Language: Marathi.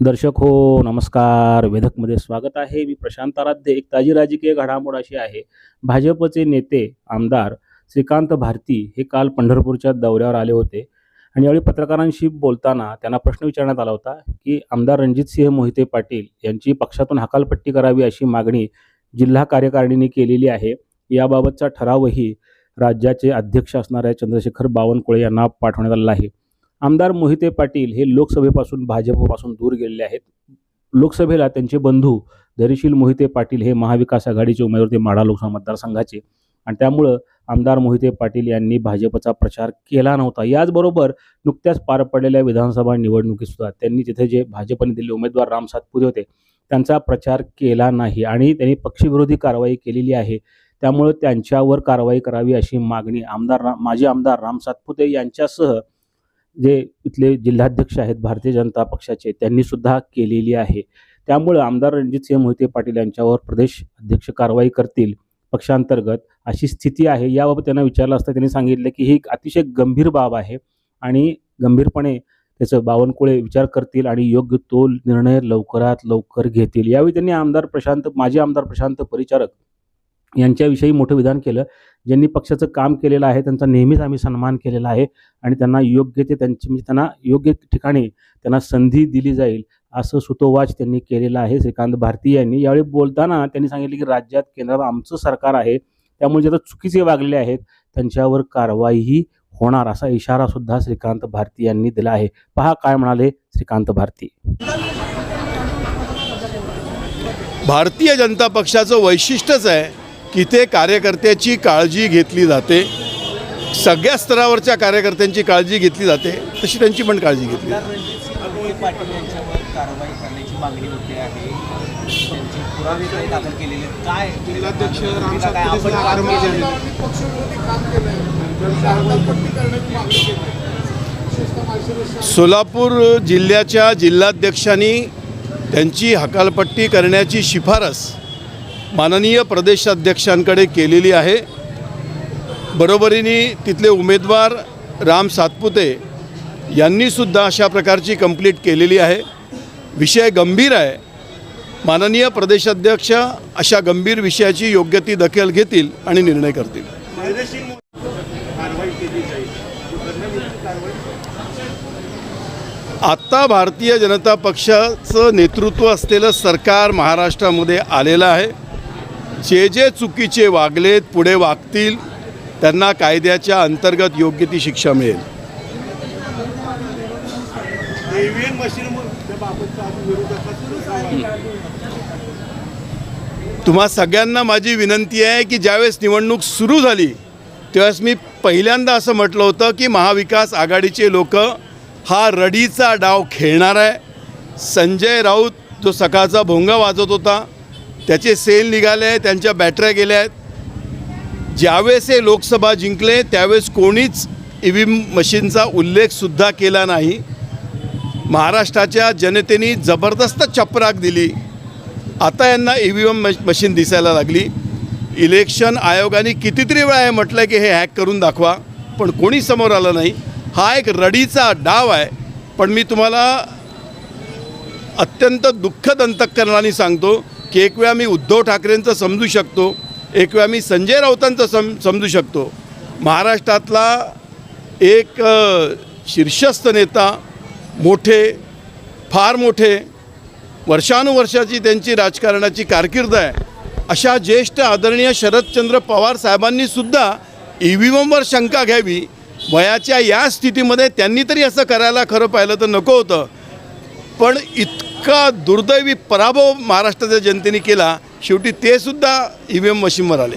दर्शक हो नमस्कार. वेधकमध्ये स्वागत आहे. मी प्रशांत आराध्य. एक ताजी राजकीय घडामोड अशी आहे. भाजपचे नेते आमदार श्रीकांत भारती हे काल पंढरपूरच्या दौऱ्यावर आले होते. आणि यावेळी पत्रकारांशी बोलताना त्यांना प्रश्न विचारण्यात आला होता की आमदार रणजितसिंह मोहिते पाटील यांची पक्षातून हकालपट्टी करावी अशी मागणी जिल्हा कार्यकारिणीने केलेली आहे. याबाबतचा ठरावही राज्याचे अध्यक्ष असणाऱ्या चंद्रशेखर बावनकुळे यांना पाठवण्यात आलेला आहे. आमदार मोहिते पाटील हे लोकसभेपासून भाजपपासून दूर गेलेले आहेत. लोकसभेला त्यांचे बंधू धैर्यशील मोहिते पाटील हे महाविकास आघाडीचे उमेदवार ते माढा लोकसभा मतदारसंघाचे. आणि त्यामुळं आमदार मोहिते पाटील यांनी भाजपचा प्रचार केला नव्हता. याचबरोबर नुकत्याच पार पडलेल्या विधानसभा निवडणुकीसुद्धा त्यांनी तिथे जे भाजपने दिले उमेदवार राम सातपुते होते त्यांचा प्रचार केला नाही. आणि त्यांनी पक्षविरोधी कारवाई केलेली आहे. त्यामुळं त्यांच्यावर कारवाई करावी अशी मागणी आमदार रा माजी आमदार राम सातपुते यांच्यासह जे इथले जिल्हाध्यक्ष आहेत भारतीय जनता पक्षाचे त्यांनी सुद्धा केलेली आहे. त्यामुळं आमदार रणजितसिंह मोहिते पाटील यांच्यावर प्रदेश अध्यक्ष कारवाई करतील पक्षांतर्गत अशी स्थिती आहे. याबाबत त्यांना विचारलं असता त्यांनी सांगितलं की ही एक अतिशय गंभीर बाब आहे आणि गंभीरपणे त्याचं बावनकुळे विचार करतील आणि योग्य तो निर्णय लवकरात लवकर घेतील. यावेळी त्यांनी आमदार प्रशांत माजी आमदार प्रशांत परिचारक यांच्याविषयी मोठं विधान केलं. ज्यांनी पक्षाचं काम केलेलं आहे त्यांचा नेहमीच आम्ही सन्मान केलेला आहे आणि त्यांना योग्य ते त्यांची म्हणजे त्यांना योग्य ठिकाणी त्यांना संधी दिली जाईल असं सुतोवाच त्यांनी केलेलं आहे. श्रीकांत भारती यांनी यावेळी बोलताना त्यांनी सांगितले की राज्यात केंद्रात आमचं सरकार आहे त्यामुळे जे आता चुकीचे वागले आहेत त्यांच्यावर कारवाईही होणार असा इशारा सुद्धा श्रीकांत भारती यांनी दिला आहे. पहा काय म्हणाले श्रीकांत भारती. भारतीय जनता पक्षाचं वैशिष्ट्यच आहे की ते कार्यकर्त्याची काळजी घेतली जाते. सगळ्या स्तरावरच्या कार्यकर्त्यांची काळजी घेतली जाते तशी त्यांची पण काळजी घेतली सोलापूर जिल्ह्याच्या जिल्हाध्यक्षांनी त्यांची हकालपट्टी करण्याची शिफारस माननीय प्रदेशाध्यक्षांकडे केलेली आहे. बरोबरीने तिथले उमेदवार राम सातपुते यांनीसुद्धा अशा प्रकारची कंप्लीट केलेली आहे. विषय गंभीर आहे. माननीय प्रदेशाध्यक्ष अशा गंभीर विषयाची योग्य ती दखल घेतील आणि निर्णय करतील. आत्ता भारतीय जनता पक्षाचं नेतृत्व असलेलं सरकार महाराष्ट्रामध्ये आलेलं आहे. जे जे चुकीचे वागलेत पुढे वागतील त्यांना कायद्याच्या अंतर्गत योग्य ती शिक्षा मिळेल. तुम्हा सगळ्यांना माझी विनंती आहे की ज्यावेळेस निवडणूक सुरू झाली त्यावेळेस मी पहिल्यांदा असं म्हटलं होतं की महाविकास आघाडीचे लोक हा रडीचा डाव खेळणार आहे. संजय राऊत जो सकाळचा भोंगा वाजवत होता त्याचे सेल निघाले त्यांच्या बॅटऱ्या गेल्या आहेत. ज्यावेळेस हे लोकसभा जिंकले त्यावेळेस कोणीच ई व्ही एम मशीनचा उल्लेखसुद्धा केला नाही. महाराष्ट्राच्या जनतेने जबरदस्त चपराक दिली. आता यांना ई व्ही एम मशीन दिसायला लागली. इलेक्शन आयोगाने कितीतरी वेळा हे म्हटलं की हे हॅक करून दाखवा पण कोणी समोर आलं नाही. हा एक रडीचा डाव आहे. पण मी तुम्हाला अत्यंत दुःखद अंतकरणाने सांगतो की एक वेळा मी उद्धव ठाकरेंचं समजू शकतो एक वेळा मी संजय राऊतांचं सम समजू शकतो. महाराष्ट्रातला एक शीर्षस्थ नेता मोठे फार मोठे वर्षानुवर्षाची त्यांची राजकारणाची कारकीर्द आहे. अशा ज्येष्ठ आदरणीय शरदचंद्र पवार साहेबांनीसुद्धा ई व्ही एमवर शंका घ्यावी वयाच्या या स्थितीमध्ये त्यांनी तरी असं करायला खरं पाहिलं तर नको होतं. पण इत इतका दुर्दैवी पराभव महाराष्ट्राच्या जनतेने केला शेवटी ते सुद्धा ई व्ही एम मशीनवर आले.